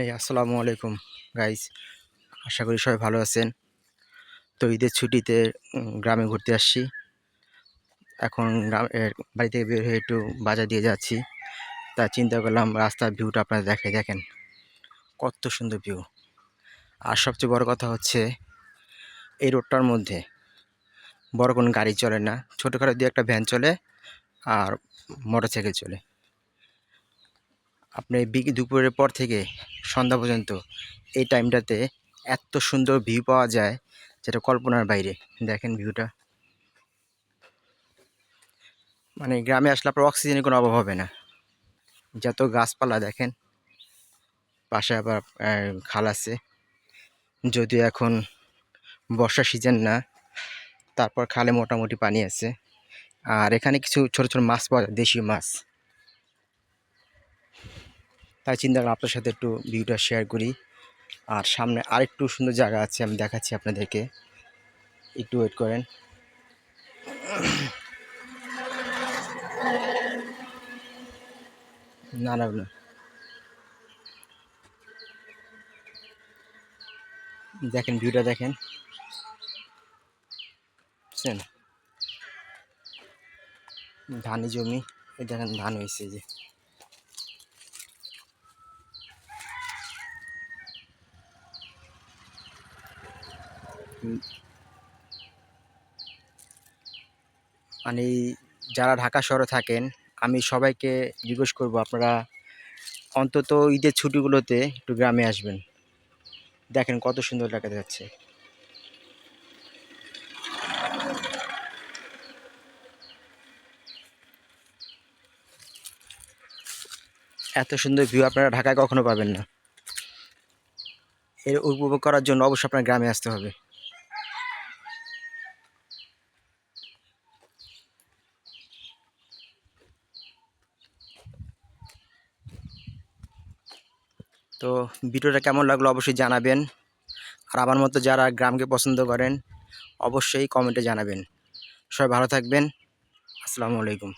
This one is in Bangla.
এই, আসসালামু আলাইকুম গাইজ আশা করি সবাই ভালো আছেন। তো ঈদের ছুটিতে গ্রামে ঘুরতে আসছি। এখন গ্রাম বাড়ি থেকে বের হয়ে একটু বাজার দিয়ে যাচ্ছি। তা চিন্তা করলাম, রাস্তার ভিউটা আপনারা দেখে দেখেন। কত সুন্দর ভিউ আর সবচেয়ে বড় কথা হচ্ছে, এই রোডটার মধ্যে বড় কোনো গাড়ি চলে না। ছোটোখাটো দিয়ে একটা ভ্যান চলে আর মোটর সাইকেল চলে। আপনি বিকে, দুপুরের পর থেকে সন্ধ্যা পর্যন্ত। এই টাইমটাতে এত সুন্দর ভিউ পাওয়া যায় যেটা কল্পনার বাইরে। দেখেন ভিউটা মানে গ্রামে আসলে আপনার অক্সিজেনের কোনো অভাব হবে না। যত গাছপালা দেখেন, পাশে আবার খাল আছে। যদিও এখন বর্ষা সিজন না, তারপর খালে মোটামুটি পানি আছে। আর এখানে কিছু ছোট ছোট মাছ পাওয়া যায়, দেশীয় মাছ। তাই চিন্তা করলাম আপনার সাথে একটু ভিউটা শেয়ার করি। আর সামনে আরেকটু সুন্দর জায়গা আছে, আমি দেখাচ্ছি আপনাদেরকে। একটু ওয়েট করেন। না না দেখেন, ভিউটা দেখেন। বুঝছেন? ধানি জমি। এই দেখেন, ধান হয়েছে যে। মানে যারা ঢাকা শহরে থাকেন, আমি সবাইকে জিজ্ঞেস করব আপনারা অন্তত ঈদের ছুটিগুলোতে একটু গ্রামে আসবেন। দেখেন কত সুন্দর দেখা যাচ্ছে। এত সুন্দর ভিউ আপনারা ঢাকায় কখনো পাবেন না। এর উপভোগ করার জন্য অবশ্যই আপনার গ্রামে আসতে হবে। তো ভিডিওটা কেমন লাগল অবশ্যই জানাবেন। আর আমার মতো যারা গ্রামকে পছন্দ করেন, অবশ্যই কমেন্টে জানাবেন। সবাই ভালো থাকবেন। আসসালামু আলাইকুম।